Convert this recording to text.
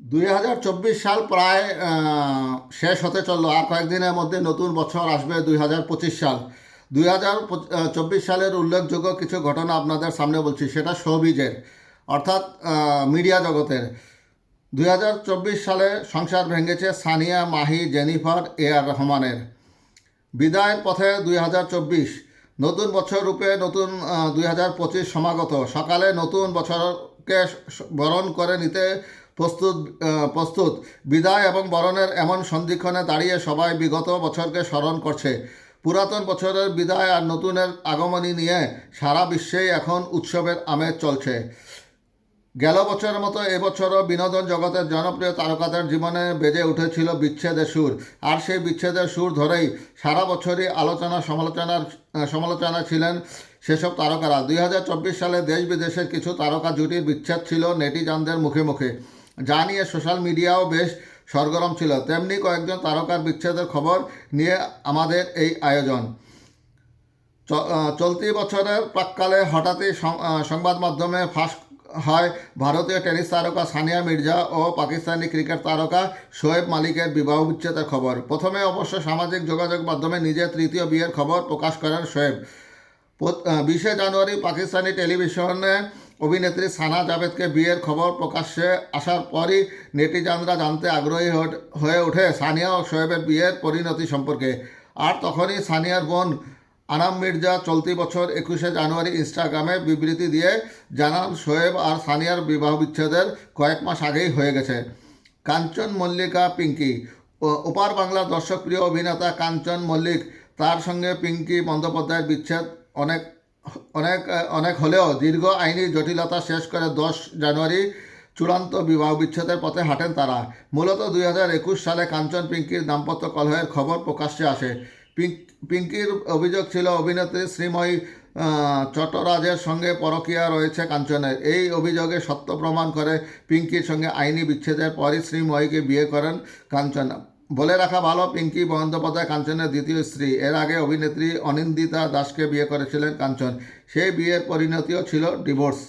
দুই হাজার চব্বিশ সাল প্রায় শেষ হতে চলল। আর কয়েকদিনের মধ্যে নতুন বছর আসবে দুই হাজার পঁচিশ সাল। দুই হাজার চব্বিশ সালের উল্লেখযোগ্য কিছু ঘটনা আপনাদের সামনে বলছি। সেটা শোবিজের অর্থাৎ মিডিয়া জগতের। দুই হাজার চব্বিশ সালে সংসার ভেঙেছে Sania, Mahi, Jennifer, A R রহমানের। বিদায়ের পথে দুই হাজার চব্বিশ, নতুন বছর রূপে নতুন দুই হাজার পঁচিশ সমাগত। সকালে নতুন বছরকে বরণ করে নিতে প্রস্তুত প্রস্তুত। বিদায় এবং বরণের এমন সন্ধিক্ষণে দাঁড়িয়ে সবাই বিগত বছরকে স্মরণ করছে। পুরাতন বছরের বিদায় আর নতুনের আগমনী নিয়ে সারা বিশ্বেই এখন উৎসবের আমেজ চলছে। গেল বছরের মতো এবছরও বিনোদন জগতের জনপ্রিয় তারকাদের জীবনে বেজে উঠেছিল বিচ্ছেদের সুর। আর সেই বিচ্ছেদের সুর ধরেই সারা বছরই আলোচনা, সমালোচনার সমালোচনা ছিলেন সেসব তারকারা। দুই হাজার চব্বিশ সালে দেশ বিদেশের কিছু তারকা জুটির বিচ্ছেদ ছিল নেটিজানদের মুখে মুখে। যা নিয়ে সোশ্যাল মিডিয়াও বেশ সরগরম ছিল। তেমনি কয়েকজন তারকার বিচ্ছেদের খবর নিয়ে আমাদের এই আয়োজন। চলতি বছরের প্রাককালে হঠাৎই সংবাদ মাধ্যমে ফাঁস হয় ভারতীয় টেনিস তারকা সানিয়া মির্জা ও পাকিস্তানি ক্রিকেট তারকা শোয়েব মালিকের বিবাহ বিচ্ছেদের খবর। প্রথমে অবশ্য সামাজিক যোগাযোগ মাধ্যমে নিজের তৃতীয় বিয়ের খবর প্রকাশ করেন শোয়েব। বিশে জানুয়ারি পাকিস্তানি টেলিভিশনে অভিনেত্রী সানা জাভেদকে বিয়ের খবর প্রকাশ্যে আসার পরই নেটিজানরা জানতে আগ্রহী হয়ে- ওঠে সানিয়া ও শোয়েবের বিয়ের পরিণতি সম্পর্কে। আর তখনই সানিয়ার বোন আনাম মির্জা চলতি বছর একুশে জানুয়ারি ইনস্টাগ্রামে বিবৃতি দিয়ে জানান, শোয়েব আর সানিয়ার বিবাহ বিচ্ছেদের কয়েক মাস আগেই হয়ে গেছে। কাঞ্চন মল্লিকা পিঙ্কি। ওপার বাংলার দর্শকপ্রিয় অভিনেতা কাঞ্চন মল্লিক, তার সঙ্গে পিঙ্কি বন্দ্যোপাধ্যায়ের বিচ্ছেদ অনেক অনেক অনেক হলেও দীর্ঘ আইনি জটিলতা শেষ করে দশ জানুয়ারি চূড়ান্ত বিবাহ বিচ্ছেদের পথে হাঁটেন তারা। মূলত দুই হাজার একুশ সালে কাঞ্চন পিঙ্কির দাম্পত্য কলহের খবর প্রকাশ্যে আসে। পিঙ্ক- পিঙ্কির অভিযোগ ছিল অভিনেত্রী শ্রীময়ী চট্টরাজের সঙ্গে পরকীয়া রয়েছে কাঞ্চনের। এই অভিযোগে সত্য প্রমাণ করে পিঙ্কির সঙ্গে আইনি বিচ্ছেদের পরই শ্রীময়ীকে বিয়ে করেন কাঞ্চন। বলে রাখা ভালো পিঙ্কি বন্দ্যোপাধ্যায় কাঞ্চনের দ্বিতীয় স্ত্রী। এর আগে অভিনেত্রী অনিন্দিতা দাসকে বিয়ে করেছিলেন কাঞ্চন। সেই বিয়ের পরিণতিও ছিল ডিভোর্স।